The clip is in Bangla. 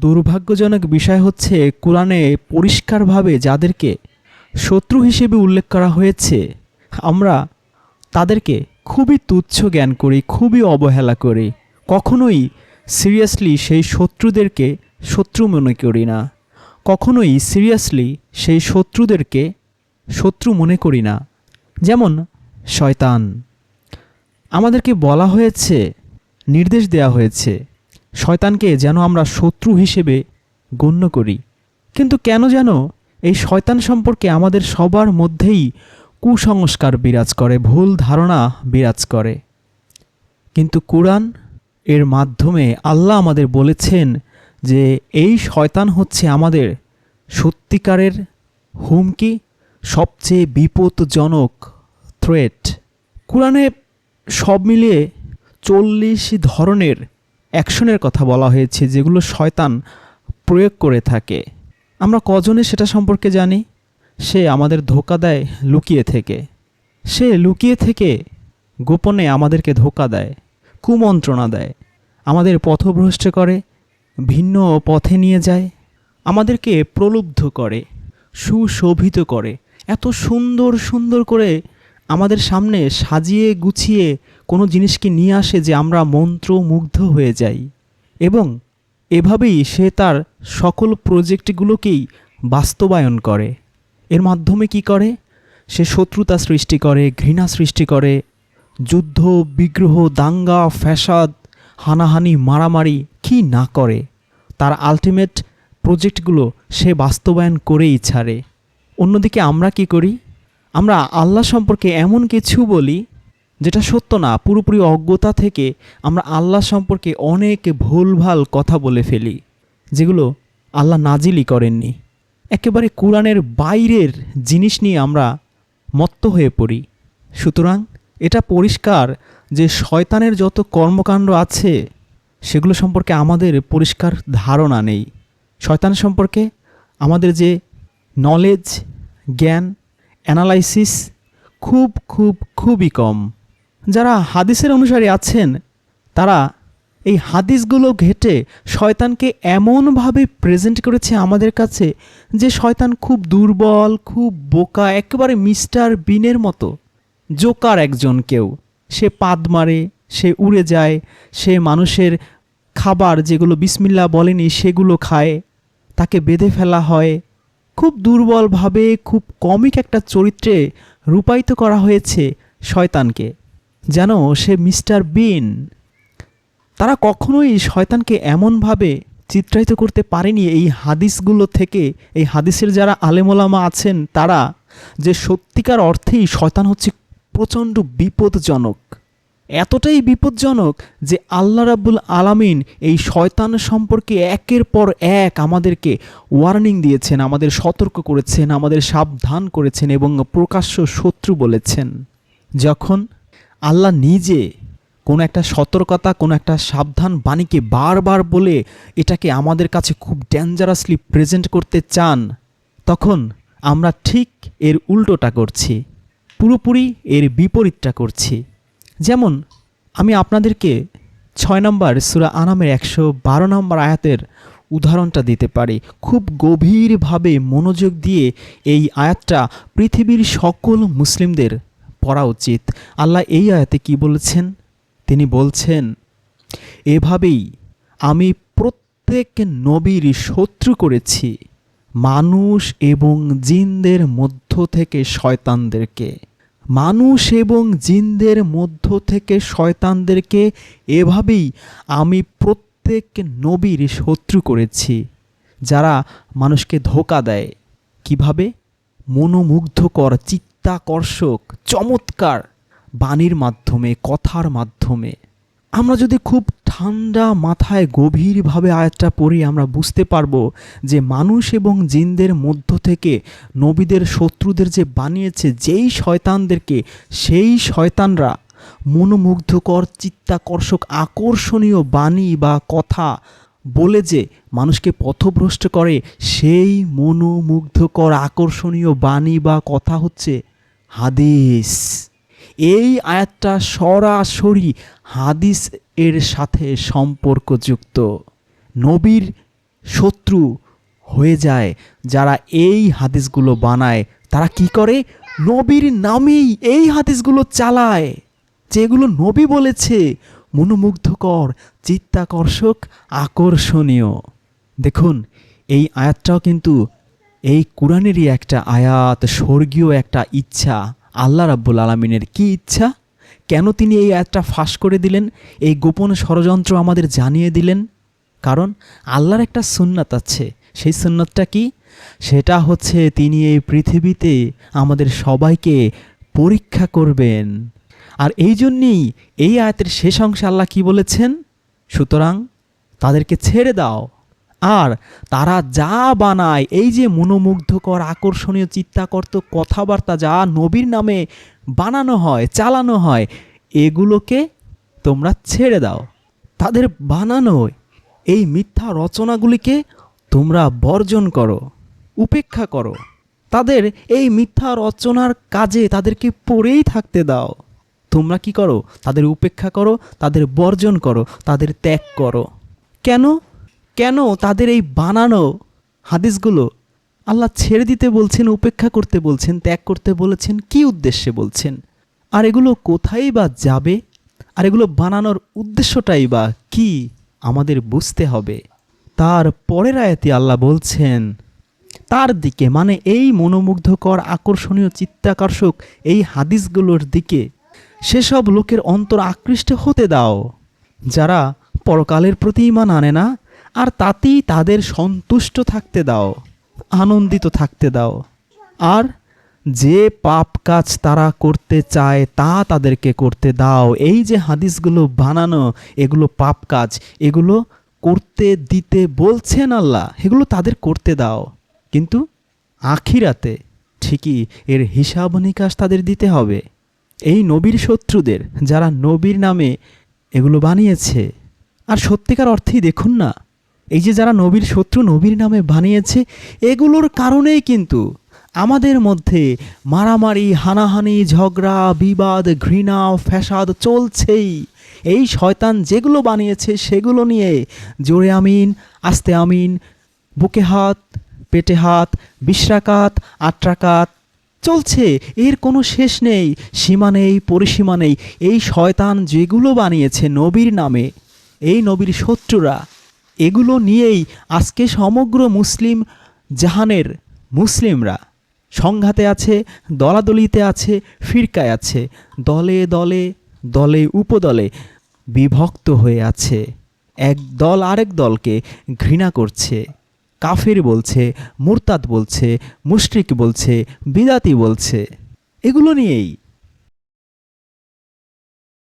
দুর্ভাগ্যজনক বিষয় হচ্ছে, কোরআনে পরিষ্কারভাবে যাদেরকে শত্রু হিসেবে উল্লেখ করা হয়েছে, আমরা তাদেরকে খুবই তুচ্ছ জ্ঞান করি, খুবই অবহেলা করি। কখনোই সিরিয়াসলি সেই শত্রুদেরকে শত্রু মনে করি না। কখনোই সিরিয়াসলি সেই শত্রুদেরকে শত্রু মনে করি না। যেমন শয়তান। আমাদেরকে বলা হয়েছে, নির্দেশ দেওয়া হয়েছে শয়তানকে যেন আমরা শত্রু হিসেবে গণ্য করি। কিন্তু কেন যেন এই শয়তান সম্পর্কে আমাদের সবার মধ্যেই কুসংস্কার বিরাজ করে, ভুল ধারণা বিরাজ করে। কিন্তু কোরআন এর মাধ্যমে আল্লাহ আমাদের বলেছেন যে এই শয়তান হচ্ছে আমাদের সত্যিকারের হুমকি, সবচেয়ে বিপদজনক থ্রেট কোরআনে সব মিলিয়ে চল্লিশ ধরনের অ্যাকশনের কথা বলা হয়েছে যেগুলো শয়তান প্রয়োগ করে থাকে। আমরা কজনে সেটা সম্পর্কে জানি? সে আমাদের ধোকা দেয়, লুকিয়ে থেকে। সে লুকিয়ে থেকে গোপনে আমাদেরকে ধোকা দেয়, কুমন্ত্রণা দেয়। আমাদের পথভ্রষ্ট করে, ভিন্ন পথে নিয়ে যায়। আমাদেরকে প্রলুব্ধ করে, সুশোভিত করে। এত সুন্দর সুন্দর করে আমাদের সামনে সাজিয়ে গুছিয়ে কোনো জিনিসকে নিয়ে আসে যে আমরা মন্ত্রমুগ্ধ হয়ে যাই। এবং এভাবেই সে তার সকল প্রজেক্টগুলোকেই বাস্তবায়ন করে। এর মাধ্যমে কি করে? সে শত্রুতা সৃষ্টি করে, ঘৃণা সৃষ্টি করে, যুদ্ধ, বিগ্রহ, দাঙ্গা, ফ্যাসাদ, হানাহানি, মারামারি, কি না করে? তার আলটিমেট প্রজেক্টগুলো সে বাস্তবায়ন করেই ছাড়ে। অন্যদিকে আমরা কি করি? আমরা আল্লাহ সম্পর্কে এমন কিছু বলি যেটা সত্য না, পুরোপুরি অজ্ঞতা থেকে আমরা আল্লাহ সম্পর্কে অনেক ভুলভাল কথা বলে ফেলি, যেগুলো আল্লাহ নাজিলই করেননি। একেবারে কোরআনের বাইরের জিনিস নিয়ে আমরা মত্ত হয়ে পড়ি। সুতরাং এটা পরিষ্কার যে শয়তানের যত কর্মকাণ্ড আছে, সেগুলো সম্পর্কে আমাদের পরিষ্কার ধারণা নেই। শয়তান সম্পর্কে আমাদের যে নলেজ জ্ঞান অ্যানালাইসিস খুব খুব, খুবই কম। যারা হাদিসের অনুসারী আছেন, তারা এই হাদিসগুলো ঘেটে শয়তানকে এমনভাবে প্রেজেন্ট করেছে আমাদের কাছে যে শয়তান খুব দুর্বল, খুব বোকা, একেবারে মিস্টার বিনের মতো। জোকার একজন কেউ। সে পাদ মারে, সে উড়ে যায়, সে মানুষের খাবার যেগুলো বিসমিল্লা বলেনি সেগুলো খায়, তাকে বেঁধে ফেলা হয় খুব দুর্বলভাবে খুব কমিক একটা চরিত্রে রূপায়িত করা হয়েছে শয়তানকে। যেন সে মিস্টার বিন। তারা কখনোই শয়তানকে এমনভাবে চিত্রায়িত করতে পারেনি এই হাদিসগুলো থেকে, এই হাদিসের যারা আলেমোলামা আছেন তারা, যে সত্যিকার অর্থেই শয়তান হচ্ছে প্রচণ্ড বিপদজনক। এতটাই বিপজ্জনক যে আল্লাহ রাব্বুল আলামিন এই শয়তান সম্পর্কে একের পর এক আমাদেরকে ওয়ার্নিং দিয়েছেন, আমাদের সতর্ক করেছেন, আমাদের সাবধান করেছেন এবং প্রকাশ্য শত্রু বলেছেন। যখন আল্লাহ নিজে কোনো একটা সতর্কতা, কোনো একটা সাবধান বাণীকে বারবার বলে এটাকে আমাদের কাছে খুব ডেঞ্জারাসলি প্রেজেন্ট করতে চান, তখন আমরা ঠিক এর উল্টোটা করছি, পুরোপুরি এর বিপরীতটা করছি। যেমন, আমি আপনাদেরকে ছয় নম্বর সুরা আনামের একশো বারো নম্বর আয়াতের উদাহরণটা দিতে পারি। খুব গভীরভাবে মনোযোগ দিয়ে এই আয়াতটা পৃথিবীর সকল মুসলিমদের পড়া উচিত। আল্লাহ এই আয়াতে কি বলেছেন? তিনি বলছেন, এভাবেই আমি প্রত্যেক নবীর শত্রু করেছি, মানুষ এবং জিনদের মধ্য থেকে শয়তানদেরকে। মানুষ এবং জিনদের মধ্য থেকে শয়তানদেরকে এভাবেই আমি প্রত্যেক নবীর শত্রু করেছি, যারা মানুষকে ধোকা দেয়। কীভাবে? মনোমুগ্ধকর, চিত্তাকর্ষক, চমৎকার বাণীর মাধ্যমে, কথার মাধ্যমে। আমরা যদি খুব ঠান্ডা মাথায় গভীরভাবে আয়াতটা পড়ি আমরা বুঝতে পারব যে মানুষ এবং জিনদের মধ্য থেকে নবীদের শত্রুদের যে বানিয়েছে, যেই শয়তানদেরকে, সেই শয়তানরা মনোমুগ্ধকর, চিত্তাকর্ষক, আকর্ষণীয় বাণী বা কথা বলে যে মানুষকে পথভ্রষ্ট করে, সেই মনোমুগ্ধকর, আকর্ষণীয় বাণী বা কথা হচ্ছে হাদিস। এই আয়াতটা সরাসরি হাদিস এর সাথে সম্পর্কযুক্ত নবীর শত্রু হয়ে যায়, যারা এই হাদিসগুলো বানায়। তারা কি করে? নবীর নামেই এই হাদিসগুলো চালায়, যেগুলো নবী বলেছে। মনোমুগ্ধকর, চিত্তাকর্ষক, আকর্ষণীয়। দেখুন, এই আয়াতটাও কিন্তু এই কোরআনেরই একটা আয়াত, স্বর্গীয় একটা ইচ্ছা, আল্লাহ রাব্বুল আলমিনের কি ইচ্ছা? কেন তিনি এই আয়াতটা ফাঁস করে দিলেন? এই গোপন ষড়যন্ত্র আমাদের জানিয়ে দিলেন? কারণ আল্লাহর একটা সুন্নাত আছে। সেই সুন্নাতটা কি? সেটা হচ্ছে তিনি এই পৃথিবীতে আমাদের সবাইকে পরীক্ষা করবেন। আর এই জন্যেই এই আয়াতের শেষ অংশে আল্লাহ কি বলেছেন? সুতরাং তাদেরকে ছেড়ে দাও। আর তারা যা বানায়, এই যে মনোমুগ্ধকর, আকর্ষণীয় চিত্তাকর্ত কথাবার্তা যা নবীর নামে বানানো হয়, চালানো হয়, এগুলোকে তোমরা ছেড়ে দাও। তাদের বানানো এই মিথ্যা রচনাগুলিকে তোমরা বর্জন করো, উপেক্ষা করো। তাদের এই মিথ্যা রচনার কাজে তাদেরকে পড়েই থাকতে দাও। তোমরা কি করো? তাদের উপেক্ষা করো, তাদের বর্জন করো, তাদের ত্যাগ করো। কেন? কেন তাদের এই বানানো হাদিসগুলো আল্লাহ ছেড়ে দিতে বলছেন, উপেক্ষা করতে বলছেন, ত্যাগ করতে বলেছেন, কি উদ্দেশ্যে বলছেন? আর এগুলো কোথায় বা যাবে? আর এগুলো বানানোর উদ্দেশ্যটাই বা কি আমাদের বুঝতে হবে। তার পরের আয়াতে আল্লাহ বলছেন, তার দিকে মানে এই মনোমুগ্ধকর, আকর্ষণীয়, চিত্তাকর্ষক এই হাদিসগুলোর দিকে সেসব লোকের অন্তর আকৃষ্ট হতে দাও, যারা পরকালের প্রতি ইমান আনে না আর তাতেই তাদের সন্তুষ্ট থাকতে দাও, আনন্দিত থাকতে দাও। আর যে পাপ কাজ তারা করতে চায়, তা তাদেরকে করতে দাও। এই যে হাদিসগুলো বানানো, এগুলো পাপ কাজ, এগুলো করতে দিতে বলছেন আল্লাহ, এগুলো তাদের করতে দাও। কিন্তু আখিরাতে ঠিকই এর হিসাব নিকাশ তাদের দিতে হবে। এই নবীর শত্রুদের, যারা নবীর নামে এগুলো বানিয়েছে, আর সত্যিকার অর্থেই দেখুন না এই যে যারা নবীর শত্রু নবীর নামে বানিয়েছে, এগুলোর কারণেই কিন্তু আমাদের মধ্যে মারামারি, হানাহানি, ঝগড়া, বিবাদ, ঘৃণা, ফ্যাসাদ চলছেই। এই শয়তান যেগুলো বানিয়েছে সেগুলো নিয়ে জোরে আমিন, আস্তে আমিন, বুকে হাত, পেটে হাত, বিশ্রাকাত, আট্রাকাত চলছে। এর কোনো শেষ নেই, সীমা নেই, পরিসীমা নেই। এই শয়তান যেগুলো বানিয়েছে নবীর নামে, এই নবীর শত্রুরা এগুলো নিয়েই আজকে সমগ্র মুসলিম জাহানের মুসলিমরা সংঘাতে আছে, দলাদলিতে আছে, ফিরকায় আছে, দলে দলে দলে উপদলে বিভক্ত হয়ে আছে। এক দল আরেক দলকে ঘৃণা করছে। কাফের বলছে, মুরতাদ বলছে, মুশরিক বলছে, বিদাতি বলছে। এগুলো নিয়েই